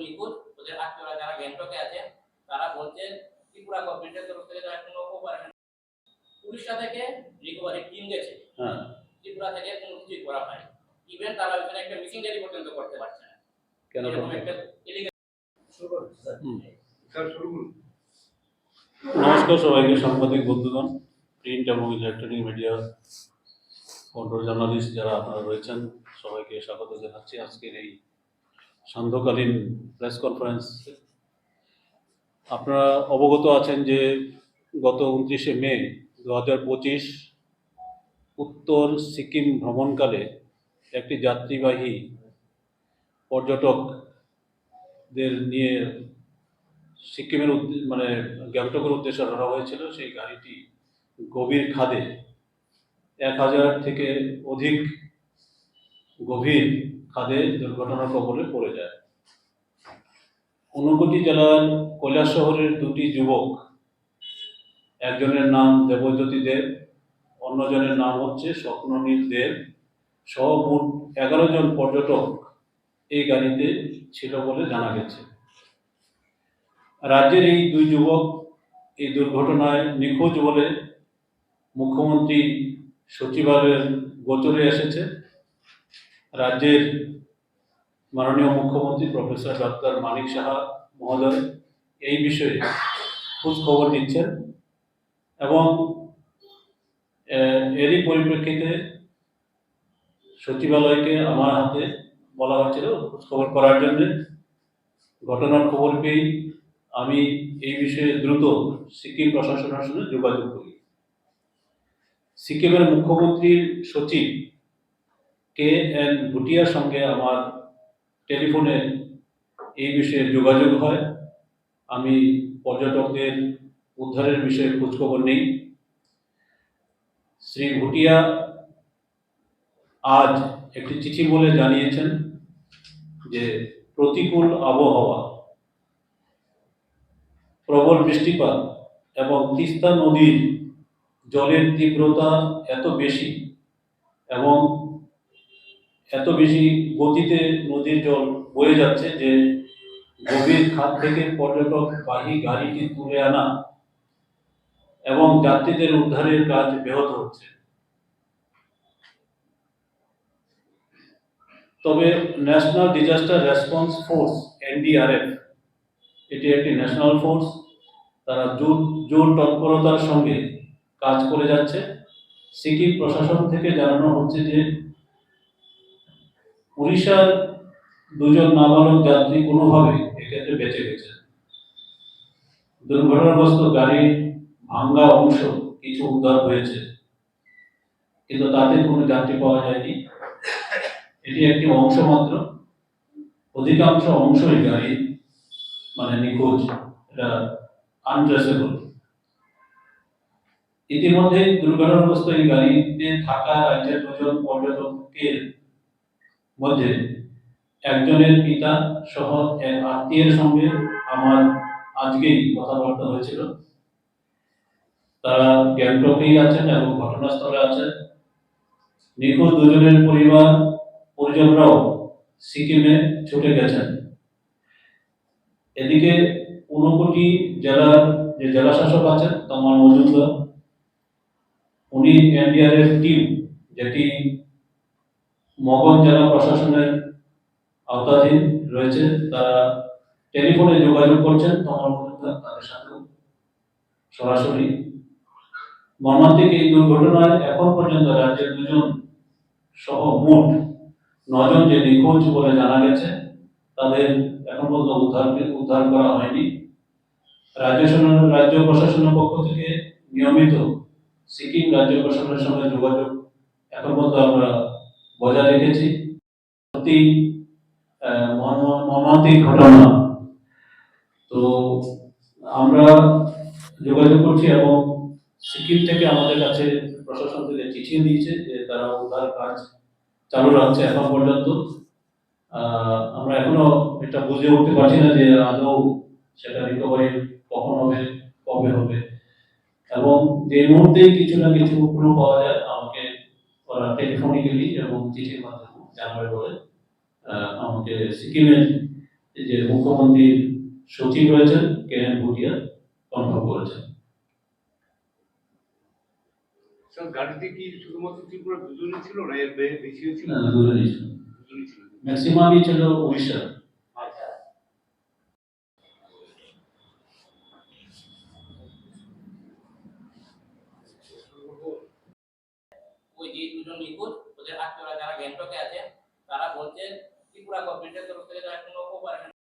নিখোঁজ ওদের আত্মীয়রা যারা গ্যাংটকে আছে তারা বলছে ত্রিপুরা গভর্নমেন্টের তরফ থেকে তারা কোনো অপারেশন উড়িষ্যা থেকে রিকভারি টিম গেছে। হ্যাঁ। ত্রিপুরা থেকে কোনো কিছুই করা হয় ইভেন তারা ওখানে একটা মিসিং ডায়েরি পর্যন্ত করতে পারছে না। কেন একটা নমস্কার সবাইকে সাংবাদিক বন্ধুগণ প্রিন্ট এবং ইলেকট্রনিক মিডিয়া কন্ট্রোল জার্নালিস্ট যারা আপনারা রয়েছেন সবাইকে স্বাগত জানাচ্ছি আজকের এই সান্ধ্যকালীন প্রেস কনফারেন্স। আপনারা অবগত আছেন যে গত উনত্রিশে মে দু হাজার পঁচিশ উত্তর সিকিম ভ্রমণকালে একটি যাত্রীবাহী পর্যটকদের নিয়ে সিকিমের মানে গ্যাংটকের উদ্দেশ্যে রওনা হয়েছিল, সেই গাড়িটি গভীর খাদে এক হাজার থেকে অধিক গভীর খাদে দুর্ঘটনার কবলে পড়ে যায়। ঊনকোটি জেলার কৈলাস শহরের দুটি যুবক, একজনের নাম দেবজ্যোতি দেব, অন্যজনের নাম হচ্ছে স্বপ্ননীল দেব। সহ মোট এগারো জন পর্যটক এই গাড়িতে ছিল বলে জানা গেছে। রাজ্যের এই দুই যুবক এই দুর্ঘটনায় নিখোঁজ বলে মুখ্যমন্ত্রী সচিবালয়ের গোচরে এসেছে। রাজ্যের মাননীয় মুখ্যমন্ত্রী প্রফেসর ডক্টর মানিক সাহা মহোদয় এই বিষয়ে খোঁজ খবর নিচ্ছেন এবং এরই পরিপ্রেক্ষিতে সচিবালয়কে আমার হাতে বলা হয়েছিল খোঁজ খবর করার জন্যে। ঘটনার খবর পেয়েই আমি এই বিষয়ে দ্রুত সিকিম প্রশাসনের সঙ্গে যোগাযোগ করি। সিকিমের মুখ্যমন্ত্রীর সচিব কে এন ভুটিয়ার সঙ্গে আমার টেলিফোনে এই বিষয়ে যোগাযোগ হয়। আমি পর্যটকদের উদ্ধারের বিষয়ে খোঁজখবর নেই। শ্রী ভুটিয়া আজ একটি চিঠি বলে জানিয়েছেন যে, প্রতিকূল আবহাওয়া, প্রবল বৃষ্টিপাত এবং তিস্তা নদীর জলের তীব্রতা এত বেশি এবং এত বেশি গতিতে নদীর জল বয়ে যাচ্ছে যে গভীর খাত থেকে পর্যটক বাহী গাড়িটি তুলে আনা এবং যাত্রীদের উদ্ধারের কাজ ব্যাহত হচ্ছে। তবে national disaster response force NDRF এটি একটি ন্যাশনাল ফোর্স তারা জোর জোর তৎপরতার সঙ্গে কাজ করে যাচ্ছে। সিকিম প্রশাসন থেকে জানানো হচ্ছে যে উড়িষ্যার দুজন নাবালক যাত্রী কোনোভাবে এক্ষেত্রে বেঁচে গেছে দুর্ঘটনাগ্রস্ত গাড়ির ভাঙ্গা অংশ কিছু উদ্ধার হয়েছে, কিন্তু তাতে কোনো যাত্রী পাওয়া যায়নি। এটি একটি অংশ মাত্র। অধিকাংশ অংশই গাড়ি মানে নিখোঁজ, এটা আনট্রেসেবল ইতিমধ্যে দুর্ঘটনাগ্রস্ত এই গাড়িতে থাকা রাজ্যের দুজন পর্যটকের মধ্যে একজনের পিতা সহ এক আত্মীয়ের সঙ্গে আমার আজকেই কথাবার্তা হয়েছিল। তারা গ্যাংটকেই আছেন এবং ঘটনাস্থলে আছেন। নিখোঁজ দুজনের পরিবার, পরিজনরাও সিকিমে ছুটে গেছেন। এদিকে ঊনকোটি জেলার যে জেলা শাসক আছেন, তমাল মজুমদার, উনি এনডিআরএফ টিম, যেটি মগন জেলা প্রশাসনের আওতাধীন রয়েছে, তারা টেলিফোনে যোগাযোগ করছেন মজুমদার তাদের সাথেও সরাসরি মর্মান্তিক এই দুর্ঘটনায় এখন পর্যন্ত রাজ্যের দুজন সহ মোট নজন যে নিখোঁজ বলে জানা গেছে, তাদের এখন পর্যন্ত উদ্ধার উদ্ধার করা হয়নি। রাজ্য রাজ্য প্রশাসনের পক্ষ থেকে নিয়মিত সিকিম রাজ্য প্রশাসনের সঙ্গে যোগাযোগ এখন পর্যন্ত আমরা বজায় রেখেছি। মর্ম- মর্মান্তিক ঘটনা। তো আমরা যোগাযোগ করছি এবং সিকিম থেকে আমাদের কাছে প্রশাসন থেকে চিঠি দিয়েছে যে তারা উদ্ধার কাজ চালু রাখছে এখন পর্যন্ত। আমরা এখনও এটা বুঝে উঠতে পারছি না যে আদৌ সেটা রিকভারি কখন হবে, কবে হবে। এবং যে মুহূর্তেই কিছু না কিছু পাওয়া যায় টেলিফোনিক্যালি এবং চিঠির মাধ্যমে জানাবে বলে আমাকে সিকিমের যে মুখ্যমন্ত্রীর সচিব রয়েছেন কে এন ভুটিয়া কনফার্ম করেছেন। গাড়িতে কি শুধুমাত্র ত্রিপুরা দুজনই ছিল না এর বেশিও ছিল? না, দুজনই ছিল। ম্যাক্সিমামই ছিল উড়িষ্যা ওই নিখুঁত, ওদের আত্মীয়রা যারা গ্যাংটকে আছে, তারা বলছে, ত্রিপুরা গভর্নমেন্টের তরফ থেকে তারা কোনো অপারেশন